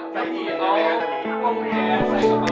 ใจะมีเอาพวกุญแจใส่กระเป๋า